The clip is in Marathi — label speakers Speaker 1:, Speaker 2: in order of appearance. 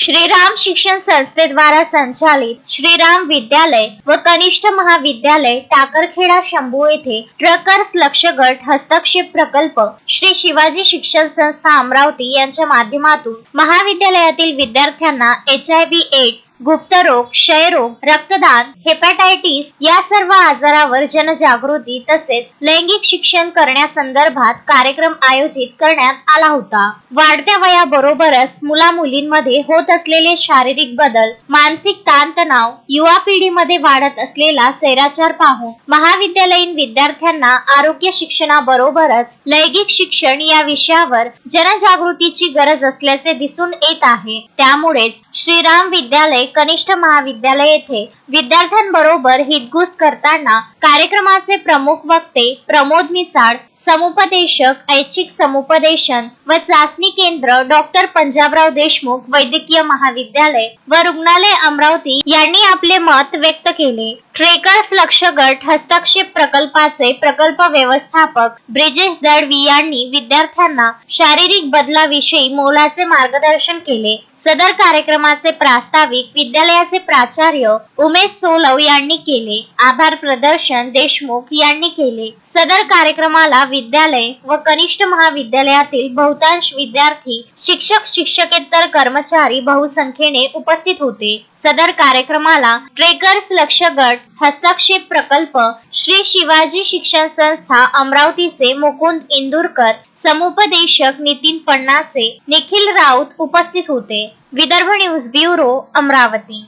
Speaker 1: श्रीराम शिक्षण संस्थेद्वारा संचालित श्रीराम विद्यालय व कनिष्ठ महाविद्यालय टाकरखेडा शंभू येथे ट्रकर्स लक्ष गट हस्तक्षेप प्रकल्प श्री शिवाजी शिक्षण संस्था अमरावती यांच्या माध्यमातून महाविद्यालयातील विद्यार्थ्यांना एच आय व्ही एड्स गुप्तरोग क्षयरोग रक्तदान हेपॅटायटिस या सर्व आजारावर जनजागृती तसेच लैंगिक शिक्षण करण्यासंदर्भात कार्यक्रम आयोजित करण्यात आला होता. वाढत्या वयाबरोबरच मुला मुलींमध्ये होत असलेले शारीरिक बदल मानसिक ताणतणाव युवा पिढीमध्ये वाढत असलेला सैराचार पाहून महाविद्यालयीन विद्यार्थ्यांना आरोग्य शिक्षणाबरोबरच लैंगिक शिक्षण या विषयावर जनजागृतीची गरज असल्याचे दिसून येत आहे. त्यामुळेच श्रीराम विद्यालय कनिष्ठ महाविद्यालय येथे विद्यार्थ्यांबरोबर हितगुज करताना कार्यक्रमाचे प्रमुख वक्ते प्रमोद मिसाळ समुपदेशक ऐच्छिक समुपदेशन व चाचणी केंद्र डॉक्टर पंजाबराव देशमुख वैद्यकीय वैद्यकीय महाविद्यालय व रुग्णालय अमरावती यांनी आपले मत व्यक्त केले. ट्रेकर्स लक्ष गट हस्तक्षेप प्रकल्पाचे प्रकल्प व्यवस्थापक ब्रिजेश दळवी यांनी विद्यार्थ्यांना शारीरिक बदलाविषयी मोलाचे मार्गदर्शन केले. सदर कार्यक्रमाचे प्रास्ताविक विद्यालयाचे प्राचार्य उमेश सोलव यांनी केले. आभार प्रदर्शन देशमुख यांनी केले. सदर कार्यक्रमाला विद्यालय व कनिष्ठ महाविद्यालयातील बहुतांश विद्यार्थी शिक्षक शिक्षकेतर कर्मचारी बहुसंख्येने उपस्थित होते. सदर कार्यक्रमाला ट्रेकर्स लक्ष गट हस्तक्षेप प्रकल्प श्री शिवाजी शिक्षण संस्था अमरावतीचे मुकुंद इंदूरकर समुपदेशक नितीन पन्नासे निखिल राऊत उपस्थित होते. Vidarbha news bureau Amravati.